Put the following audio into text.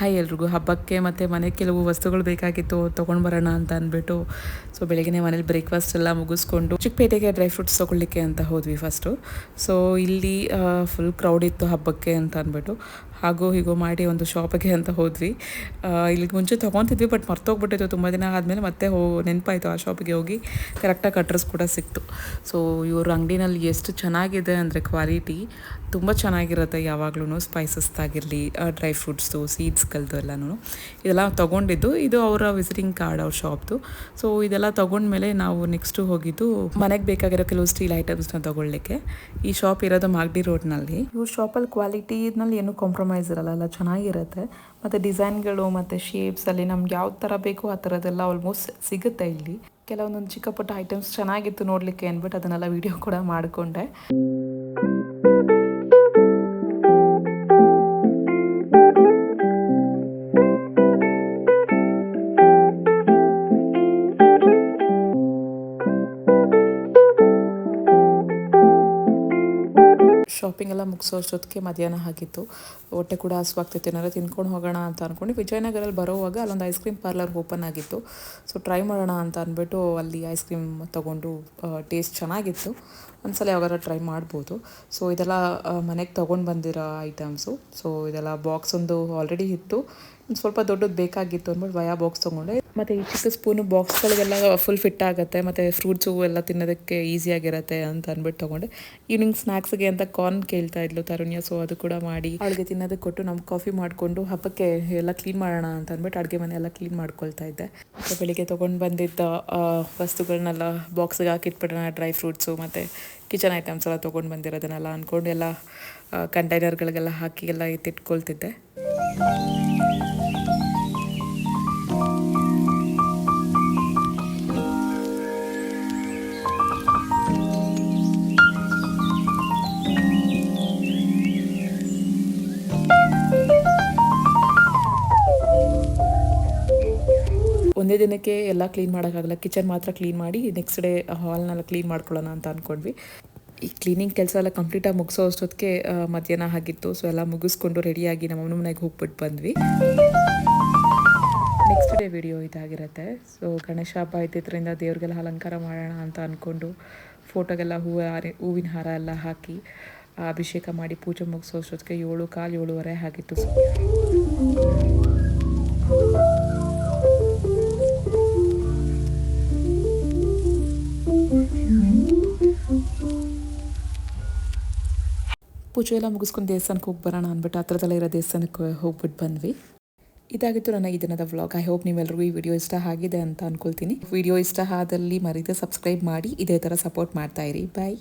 Hi ಎಲ್ರಿಗೂ. ಹಬ್ಬಕ್ಕೆ ಮತ್ತು ಮನೆ ಕೆಲವು ವಸ್ತುಗಳು ಬೇಕಾಗಿತ್ತು, ತೊಗೊಂಡು ಬರೋಣ ಅಂತ ಅಂದ್ಬಿಟ್ಟು. ಸೊ ಬೆಳಗ್ಗೆ ಮನೇಲಿ ಬ್ರೇಕ್ಫಾಸ್ಟ್ ಎಲ್ಲ ಮುಗಿಸ್ಕೊಂಡು ಚಿಕ್ಕಪೇಟೆಗೆ ಡ್ರೈ ಫ್ರೂಟ್ಸ್ ತೊಗೊಳ್ಳಿಕ್ಕೆ ಅಂತ ಹೋದ್ವಿ ಫಸ್ಟು ಸೊ ಇಲ್ಲಿ ಫುಲ್ ಕ್ರೌಡ್ ಇತ್ತು ಹಬ್ಬಕ್ಕೆ ಅಂತ ಅಂದ್ಬಿಟ್ಟು. ಹಾಗೂ ಹೀಗೋ ಮಾಡಿ ಒಂದು ಶಾಪಿಗೆ ಅಂತ ಹೋದ್ವಿ. ಇಲ್ಲಿಗೆ ಮುಂಚೆ ತೊಗೊತಿದ್ವಿ, ಬಟ್ ಮರ್ತೋಗ್ಬಿಟ್ಟಿತ್ತು ತುಂಬ ದಿನ ಆದಮೇಲೆ ಮತ್ತೆ ಹೋ, ನೆನಪಾಯಿತು ಆ ಶಾಪಿಗೆ ಹೋಗಿ. ಕರೆಕ್ಟಾಗಿ ಅಡ್ರೆಸ್ ಕೂಡ ಸಿಕ್ತು. ಸೊ ಇವ್ರ ಅಂಗಡಿನಲ್ಲಿ ಎಷ್ಟು ಚೆನ್ನಾಗಿದೆ ಅಂದರೆ ಕ್ವಾಲಿಟಿ ತುಂಬ ಚೆನ್ನಾಗಿರುತ್ತೆ ಯಾವಾಗ್ಲೂ ಸ್ಪೈಸಸ್ದಾಗಿರಲಿ ಡ್ರೈ ಫ್ರೂಟ್ಸು ಸೀಡ್ಸ್ಗಳದ್ದು ಎಲ್ಲನೂ ಇದೆಲ್ಲ ತೊಗೊಂಡಿದ್ದು. ಇದು ಅವರ ವಿಸಿಟಿಂಗ್ ಕಾರ್ಡ್ ಅವ್ರ ಶಾಪ್ದು ಸೊ ಇದೆಲ್ಲ ತೊಗೊಂಡ್ಮೇಲೆ ನಾವು ನೆಕ್ಸ್ಟು ಹೋಗಿದ್ದು ಮನೆಗೆ ಬೇಕಾಗಿರೋ ಕೆಲವು ಸ್ಟೀಲ್ ಐಟಮ್ಸ್ನ ತೊಗೊಳ್ಳಿಕ್ಕೆ. ಈ ಶಾಪ್ ಇರೋದು ಮಾಗಡಿ ರೋಡ್ನಲ್ಲಿ ಇವ್ರ ಶಾಪಲ್ಲಿ ಕ್ವಾಲಿಟಿನಲ್ಲಿ ಏನು ಕಾಂಪ್ರಮೈಸ್ ಇರಲ್ಲ ಎಲ್ಲ ಚೆನ್ನಾಗಿರುತ್ತೆ. ಮತ್ತು ಡಿಸೈನ್ಗಳು ಮತ್ತು ಶೇಪ್ಸಲ್ಲಿ ನಮ್ಗೆ ಯಾವ ಥರ ಬೇಕೋ ಆ ಥರದ್ದೆಲ್ಲ ಆಲ್ಮೋಸ್ಟ್ ಸಿಗುತ್ತೆ ಇಲ್ಲಿ. ಕೆಲವೊಂದೊಂದು ಚಿಕ್ಕ ಪುಟ್ಟ ಐಟಮ್ಸ್ ಚೆನ್ನಾಗಿತ್ತು ನೋಡಲಿಕ್ಕೆ ಅಂದ್ಬಿಟ್ಟು ಅದನ್ನೆಲ್ಲ ವಿಡಿಯೋ ಕೂಡ ಮಾಡಿಕೊಂಡೆ. ಶಾಪಿಂಗ್ ಎಲ್ಲ ಮುಗಿಸೋ ಅಷ್ಟೊತ್ತಿಗೆ ಮಧ್ಯಾಹ್ನ ಆಗಿತ್ತು. ಹೊಟ್ಟೆ ಕೂಡ ಹಸುವಾಗ್ತಿತ್ತು. ಏನಾದ್ರು ತಿನ್ಕೊಂಡು ಹೋಗೋಣ ಅಂತ ಅಂದ್ಕೊಂಡು ವಿಜಯನಗರಲ್ಲಿ ಬರೋವಾಗ ಅಲ್ಲೊಂದು ಐಸ್ ಕ್ರೀಮ್ ಪಾರ್ಲರ್ ಓಪನ್ ಆಗಿತ್ತು. ಸೊ ಟ್ರೈ ಮಾಡೋಣ ಅಂತ ಅಂದ್ಬಿಟ್ಟು ಅಲ್ಲಿ ಐಸ್ ಕ್ರೀಮ್ ತೊಗೊಂಡು ಟೇಸ್ಟ್ ಚೆನ್ನಾಗಿತ್ತು. ಒಂದ್ಸಲ ಯಾವಾಗ ಟ್ರೈ ಮಾಡ್ಬೋದು. ಸೊ ಇದೆಲ್ಲ ಮನೆಗೆ ತೊಗೊಂಡು ಬಂದಿರೋ ಐಟಮ್ಸು ಸೊ ಇದೆಲ್ಲ ಬಾಕ್ಸ್ ಒಂದು ಆಲ್ರೆಡಿ ಇತ್ತು. ಸ್ವಲ್ಪ ದೊಡ್ಡದು ಬೇಕಾಗಿತ್ತು ಅಂದ್ಬಿಟ್ಟು ವಯಾ ಬಾಕ್ಸ್ ತೊಗೊಂಡೆ. ಮತ್ತು ಈ ಚಿಕ್ಕ ಸ್ಪೂನು ಬಾಕ್ಸ್ಗಳಿಗೆಲ್ಲ ಫುಲ್ ಫಿಟ್ ಆಗುತ್ತೆ, ಮತ್ತು ಫ್ರೂಟ್ಸು ಎಲ್ಲ ತಿನ್ನೋದಕ್ಕೆ ಈಸಿಯಾಗಿರುತ್ತೆ ಅಂತ ಅಂದ್ಬಿಟ್ಟು ತೊಗೊಂಡೆ. ಈವ್ನಿಂಗ್ ಸ್ನ್ಯಾಕ್ಸ್ಗೆ ಅಂತ ಕಾರ್ನ್ ಕೇಳ್ತಾ ಇದ್ಲು ತರುಣ್ಯ ಸೊ ಅದು ಕೂಡ ಮಾಡಿ ಅವಳಿಗೆ ತಿನ್ನೋದಕ್ಕೆ ಕೊಟ್ಟು ನಮ್ಮ ಕಾಫಿ ಮಾಡಿಕೊಂಡು ಹಬ್ಬಕ್ಕೆ ಎಲ್ಲ ಕ್ಲೀನ್ ಮಾಡೋಣ ಅಂತ ಅಂದ್ಬಿಟ್ಟು ಅಡುಗೆ ಮನೆ ಎಲ್ಲ ಕ್ಲೀನ್ ಮಾಡ್ಕೊಳ್ತಾ ಇದ್ದೆ. ಮತ್ತು ಬೆಳಿಗ್ಗೆ ತೊಗೊಂಡು ಬಂದಿದ್ದ ವಸ್ತುಗಳನ್ನೆಲ್ಲ ಬಾಕ್ಸ್ಗೆ ಹಾಕಿಟ್ಬಿಡೋಣ ಡ್ರೈ ಫ್ರೂಟ್ಸು ಮತ್ತು ಕಿಚನ್ ಐಟಮ್ಸ್ ಎಲ್ಲ ತೊಗೊಂಡು ಬಂದಿರೋದನ್ನೆಲ್ಲ ಅಂದ್ಕೊಂಡು ಎಲ್ಲ ಕಂಟೈನರ್ಗಳಿಗೆಲ್ಲ ಹಾಕಿ ಎಲ್ಲ ಎತ್ತಿಟ್ಕೊಳ್ತಿದ್ದೆ ಒಂದೇ ದಿನಕ್ಕೆ ಎಲ್ಲ ಕ್ಲೀನ್ ಮಾಡೋಕ್ಕಾಗಲ್ಲ. ಕಿಚನ್ ಮಾತ್ರ ಕ್ಲೀನ್ ಮಾಡಿ ನೆಕ್ಸ್ಟ್ ಡೇ ಹಾಲ್ನೆಲ್ಲ ಕ್ಲೀನ್ ಮಾಡ್ಕೊಳ್ಳೋಣ ಅಂತ ಅಂದ್ಕೊಂಡ್ವಿ ಈ ಕ್ಲೀನಿಂಗ್ ಕೆಲಸ ಎಲ್ಲ ಕಂಪ್ಲೀಟಾಗಿ ಮುಗಿಸೋ ಅಷ್ಟೊತ್ತಿಗೆ ಮಧ್ಯಾಹ್ನ ಆಗಿತ್ತು. ಸೊ ಎಲ್ಲ ಮುಗಿಸ್ಕೊಂಡು ರೆಡಿಯಾಗಿ ನಮ್ಮ ಅಮ್ಮನ ಮನೆಗೆ ಹೋಗ್ಬಿಟ್ಟು ಬಂದ್ವಿ. ನೆಕ್ಸ್ಟ್ ಡೇ ವಿಡಿಯೋ ಇದಾಗಿರುತ್ತೆ. ಸೊ ಗಣೇಶ ಹಬ್ಬ ಇದ್ದಿದ್ದರಿಂದ ದೇವ್ರಿಗೆಲ್ಲ ಅಲಂಕಾರ ಮಾಡೋಣ ಅಂತ ಅಂದ್ಕೊಂಡು ಫೋಟೋಗೆಲ್ಲ ಹೂವು ಹೂವಿನ ಹಾರ ಎಲ್ಲ ಹಾಕಿ ಅಭಿಷೇಕ ಮಾಡಿ ಪೂಜೆ ಮುಗಿಸೋ ಅಷ್ಟೊತ್ತಿಗೆ ಏಳು, ಕಾಲು ಏಳುವರೆ ಆಗಿತ್ತು. ಪೂಜೆ ಎಲ್ಲ ಮುಗಿಸ್ಕೊಂಡು ದೇವಸ್ಥಾನಕ್ಕೆ ಹೋಗಿ ಬರೋಣ ಅಂದ್ಬಿಟ್ಟು ಹತ್ರದಲ್ಲೇ ಇರೋ ದೇವಸ್ಥಾನಕ್ಕೆ ಹೋಗ್ಬಿಟ್ಟು ಬಂದ್ವಿ. ಇದಾಗಿತ್ತು ನನ್ನ ಈ ದಿನದ ವ್ಲಾಗ್. ಐ ಹೋಪ್ ನೀವೆಲ್ಲರಿಗೂ ಈ ವಿಡಿಯೋ ಇಷ್ಟ ಆಗಿದೆ ಅಂತ ಅನ್ಕೊಳ್ತೀನಿ. ವಿಡಿಯೋ ಇಷ್ಟ ಆದಲ್ಲಿ ಮರೀದೆ ಸಬ್ಸ್ಕ್ರೈಬ್ ಮಾಡಿ, ಇದೇ ಥರ ಸಪೋರ್ಟ್ ಮಾಡ್ತಾ ಇರಿ. ಬಾಯ್